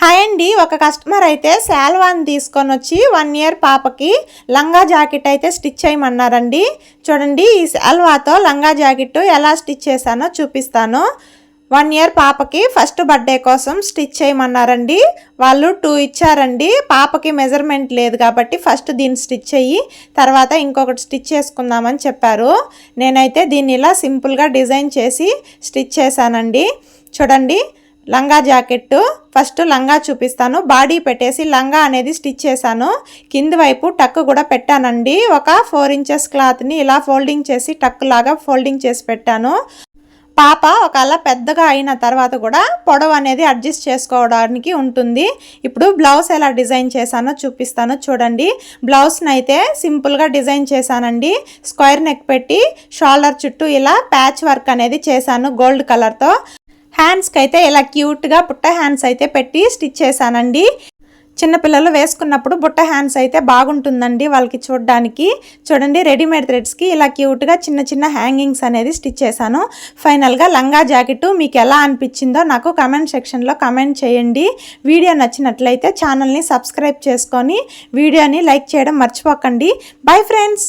Hi అండి. ఒక customer అయితే శాల్వాన్ తీసుకొని వచ్చి వన్ ఇయర్ పాపకి లంగా జాకెట్ అయితే స్టిచ్ చేయమన్నారండి. చూడండి ఈ శాల్వాతో లంగా జాకెట్ ఎలా స్టిచ్ చేశానో చూపిస్తాను. వన్ ఇయర్ పాపకి ఫస్ట్ బర్త్డే కోసం స్టిచ్ చేయమన్నారండి. వాళ్ళు టూ ఇచ్చారండి. పాపకి మెజర్మెంట్ లేదు కాబట్టి ఫస్ట్ దీన్ని స్టిచ్ చెయ్యి తర్వాత ఇంకొకటి స్టిచ్ చేసుకుందామని చెప్పారు. నేనైతే దీన్ని ఇలా సింపుల్గా డిజైన్ చేసి స్టిచ్ చేశానండి. చూడండి లంగా జాకెట్ ఫస్ట్ లంగా చూపిస్తాను. బాడీ పెట్టేసి లంగా అనేది స్టిచ్ చేశాను. కింది వైపు టక్ కూడా పెట్టానండి. ఒక ఫోర్ ఇంచెస్ క్లాత్ని ఇలా ఫోల్డింగ్ చేసి టక్ లాగా ఫోల్డింగ్ చేసి పెట్టాను. పాప ఒకవేళ పెద్దగా అయిన తర్వాత కూడా పొడవు అనేది అడ్జస్ట్ చేసుకోవడానికి ఉంటుంది. ఇప్పుడు బ్లౌజ్ ఎలా డిజైన్ చేశానో చూపిస్తాను. చూడండి. బ్లౌజ్ని అయితే సింపుల్గా డిజైన్ చేశానండి. స్క్వేర్ నెక్ పెట్టి షోల్డర్ చుట్టూ ఇలా ప్యాచ్ వర్క్ అనేది చేశాను గోల్డ్ కలర్తో హ్యాండ్స్కి అయితే ఇలా క్యూట్గా బుట్ట హ్యాండ్స్ అయితే పెట్టి స్టిచ్ చేశానండి. చిన్నపిల్లలు వేసుకున్నప్పుడు బుట్ట హ్యాండ్స్ అయితే బాగుంటుందండి వాళ్ళకి చూడడానికి. చూడండి రెడీమేడ్ థ్రెడ్స్కి ఇలా క్యూట్గా చిన్న చిన్న హ్యాంగింగ్స్ అనేది స్టిచ్ చేశాను. ఫైనల్గా లంగా జాకెట్ మీకు ఎలా అనిపించిందో నాకు కమెంట్ సెక్షన్లో కమెంట్ చేయండి. వీడియో నచ్చినట్లయితే ఛానల్ని సబ్స్క్రైబ్ చేసుకొని వీడియోని లైక్ చేయడం మర్చిపోకండి. Bye friends